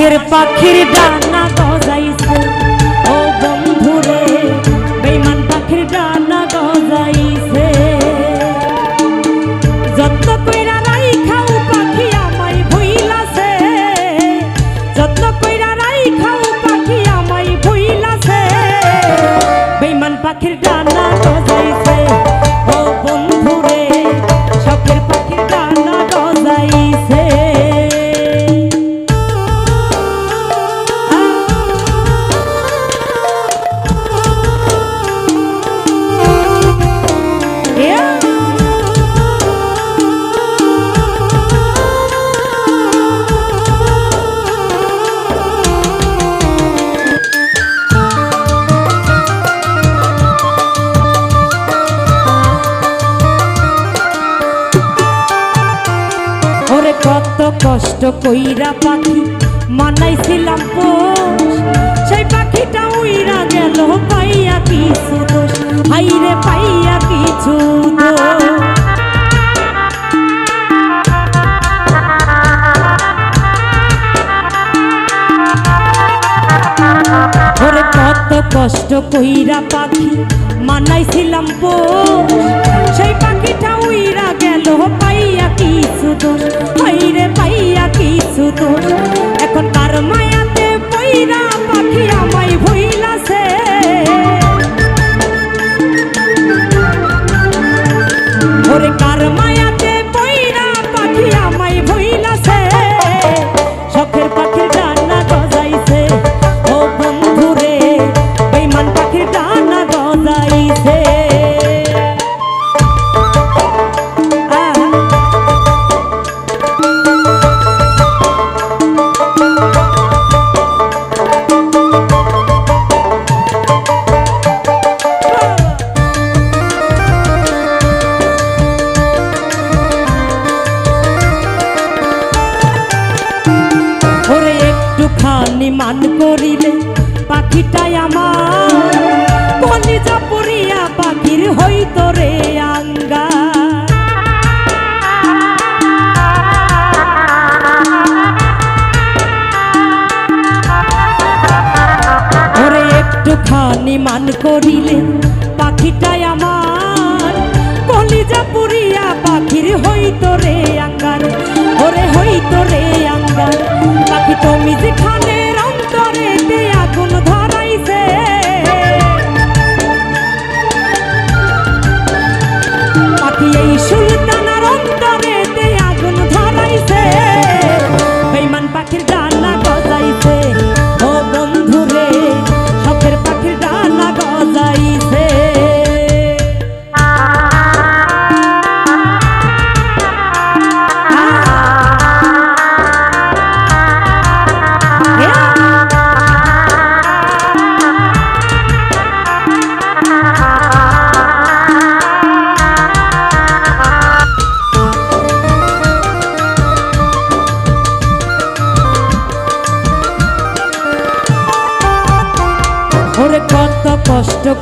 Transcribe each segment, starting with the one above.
শখের পাখির ডানা গজাইছে কত কষ্ট কইরা পাখি মানাইছিলাম পোষ, সেই পাখিটা উইরা গেল, পাইয়া কিছু দোষ, হাইরে পাইয়া কিছু কত কষ্ট কইরা পাখি মানাইছিলাম পোষ, সেই পাখিটা উইরা গেল পাইয়া কিছু দোষ একটুখানি মান করিলে পাখিটাই আমার। কলিজা পুরিয়া পাখির হইতো রে আঙ্গার, ওরে হইতো রে আঙ্গার। পাখি তুমি যেখানে অন্তরে আগুন ধরাইছে। পাখি এই সুলতানার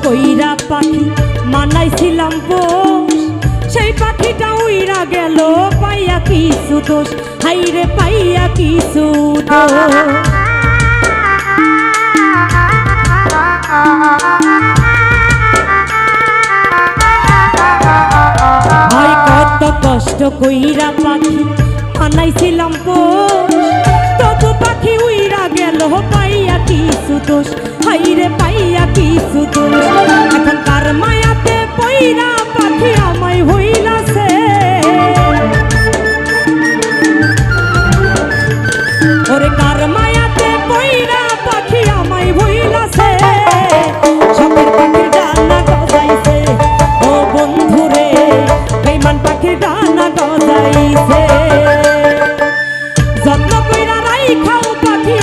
কইরা পাখি মানাইছিলাম পোষ। সেই পাখিটা উইরা গেল, পাইয়া কিছু দোষ। হাইরে পাইয়া কিছু দোষ। কষ্ট কইরা পাখি মানাইছিলাম পোষ। তবু পাখি উইরা গেল সুদোষ হাইরে পাইয়া কি সুদোষ এখন কার মায়াতে পইরা পাখি আমায় হইলাছে। ওরে কার মায়াতে পইরা পাখি আমায় হইলাছে? সবের পাখি ডানা গজাইছে। ও বন্ধু রে বেমান পাখি ডানা গজাইছে। যত্ন কইরা রাই খাও পাখি